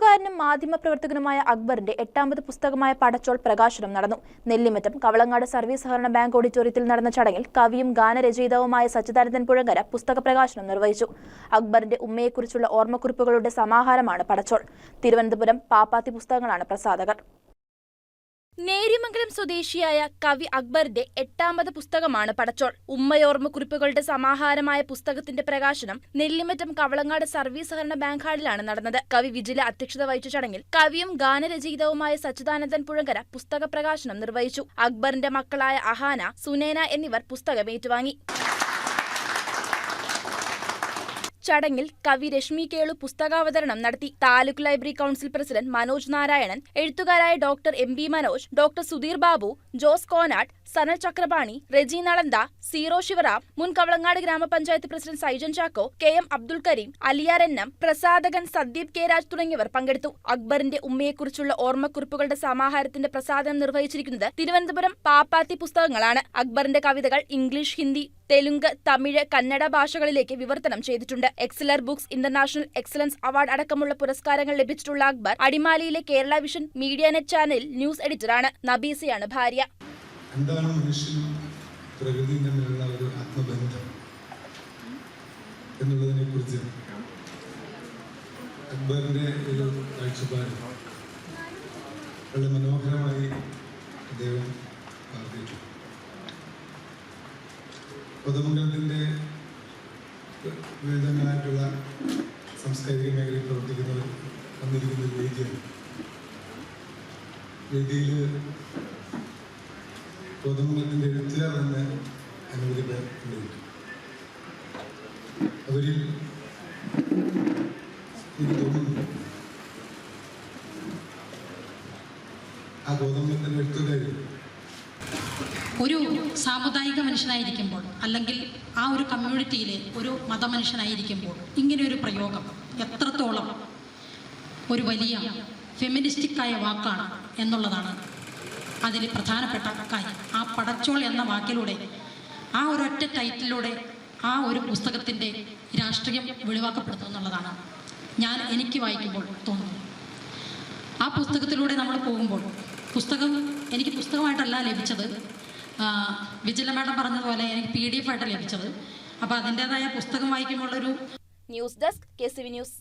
എഴുത്തുകാരനും മാധ്യമപ്രവർത്തകനുമായ അക്ബറിന്റെ എട്ടാമത് പുസ്തകമായ പടച്ചോൾ പ്രകാശനം നടന്നു. നെല്ലിമറ്റം കവളങ്ങാട് സർവീസ് സഹകരണ ബാങ്ക് ഓഡിറ്റോറിയത്തിൽ നടന്ന ചടങ്ങിൽ കവിയും ഗാനരചയിതാവുമായ സച്ചിദാനന്ദൻ പുഴങ്കര പുസ്തക പ്രകാശനം നിർവഹിച്ചു. അക്ബറിന്റെ ഉമ്മയെക്കുറിച്ചുള്ള ഓർമ്മക്കുറിപ്പുകളുടെ സമാഹാരമാണ് പടച്ചോൾ. തിരുവനന്തപുരം പാപ്പാത്തി പുസ്തകങ്ങളാണ് പ്രസാധകർ. നേര്യമംഗലം സ്വദേശിയായ കവി അക്ബറിന്റെ എട്ടാമത് പുസ്തകമാണ് പടച്ചോൾ. ഉമ്മയോർമ്മക്കുറിപ്പുകളുടെ സമാഹാരമായ പുസ്തകത്തിന്റെ പ്രകാശനം നെല്ലിമറ്റം കവളങ്ങാട് സർവീസ് സഹകരണ ബാങ്ക് ഹാളിലാണ് നടന്നത്. കവി വിജില അധ്യക്ഷത വഹിച്ച ചടങ്ങിൽ കവിയും ഗാനരചയിതാവുമായ സച്ചിദാനന്ദൻ പുഴങ്കര പുസ്തക പ്രകാശനം നിർവഹിച്ചു. അക്ബറിന്റെ മക്കളായ അഹാന സുനേന എന്നിവർ പുസ്തകം ഏറ്റുവാങ്ങി. ചടങ്ങിൽ കവി രശ്മി കേളു പുസ്തകാവതരണം നടത്തി taluk library council president Manoj Narayanan എഴുത്തുകാരായ doctor M B Manoj doctor Sudheer Babu Jose Konattu Sanal Chakrapani Reji Nalanda zero Sivaram മുൻ കവളങ്ങാട് ഗ്രാമപഞ്ചായത്ത് president Saijan Chacko K M Abdul Kareem M പ്രസാധകൻ Sandeep K Raj തുടങ്ങിയവർ പങ്കെടുത്തു. അക്ബറിന്റെ ഉമ്മയെക്കുറിച്ചുള്ള ഓർമ്മക്കുറിപ്പുകളുടെ സമാഹാരത്തിന്റെ പ്രസാദനം നിർവഹിച്ചിരിക്കുന്നത് തിരുവനന്തപുരം പാപ്പാത്തി പുസ്തകങ്ങളാണ്. അക്ബറിന്റെ കവിതകൾ ഇംഗ്ലീഷ് ഹിന്ദി തെലുങ്ക് തമിഴ് കന്നഡ ഭാഷകളിലേക്ക് വിവർത്തനം ചെയ്തിട്ടുണ്ട്. എക്സലർ ബുക്സ് ഇന്റർനാഷണൽ എക്സലൻസ് അവാർഡ് അടക്കമുള്ള പുരസ്കാരങ്ങൾ ലഭിച്ചിട്ടുള്ള അക്ബർ അടിമാലിയിലെ കേരള വിഷൻ മീഡിയ നെറ്റ് ചാനലിൽ ന്യൂസ് എഡിറ്ററാണ്. നബീസയാണ് ഭാര്യ. എന്താണ് മനുഷ്യനും പ്രകൃതിയും തമ്മിലുള്ള ഒരു ആത്മബന്ധം എന്നുള്ളതിനെ കുറിച്ച് അക്ബറിന്റെ ഒരു കാഴ്ചപ്പാട്. വളരെ മനോഹരമായി അദ്ദേഹം പറഞ്ഞിട്ടു പൊതുമംഗലത്തിന്റെ വിവിധങ്ങളായിട്ടുള്ള സാംസ്കാരിക മേഖലയിൽ പ്രവർത്തിക്കുന്നവർ വന്നിരിക്കുന്ന ഒരു വേദിയാണ്. വേദിയിൽ പൊതുമംഗലത്തിന്റെ എഴുത്തുകാർ തന്നെ അനവധി പേർ ഉണ്ട് അവരിൽ എനിക്ക് തോന്നുന്നു ആ ഗോതമ്പത്തിന്റെ എഴുത്തുകാരിൽ ഒരു സാമുദായിക മനുഷ്യനായിരിക്കുമ്പോൾ അല്ലെങ്കിൽ ആ ഒരു കമ്മ്യൂണിറ്റിയിലെ ഒരു മതമനുഷ്യനായിരിക്കുമ്പോൾ ഇങ്ങനെ ഒരു പ്രയോഗം എത്രത്തോളം ഒരു വലിയ ഫെമിനിസ്റ്റിക്കായ വാക്കാണ് എന്നുള്ളതാണ് അതിൽ പ്രധാനപ്പെട്ട കാര്യം. പടച്ചോൾ എന്ന വാക്കിലൂടെ ആ ഒരൊറ്റ ടൈറ്റിലൂടെ ആ ഒരു പുസ്തകത്തിന്റെ രാഷ്ട്രീയം വെളിവാക്കപ്പെടുന്നു എന്നുള്ളതാണ് ഞാൻ എനിക്ക് വായിക്കുമ്പോൾ തോന്നുന്നത്. ആ പുസ്തകത്തിലൂടെ നമ്മൾ പോകുമ്പോൾ പുസ്തകം എനിക്ക് പുസ്തകമായിട്ടല്ല ലഭിച്ചത് വിജില മാഡം പറഞ്ഞതുപോലെ എനിക്ക് പി ഡി എഫ് ആയിട്ട് ലഭിച്ചത്. അപ്പോൾ അതിന്റെതായ പുസ്തകം വായിക്കുമ്പോഴൊരു news desk K C V news.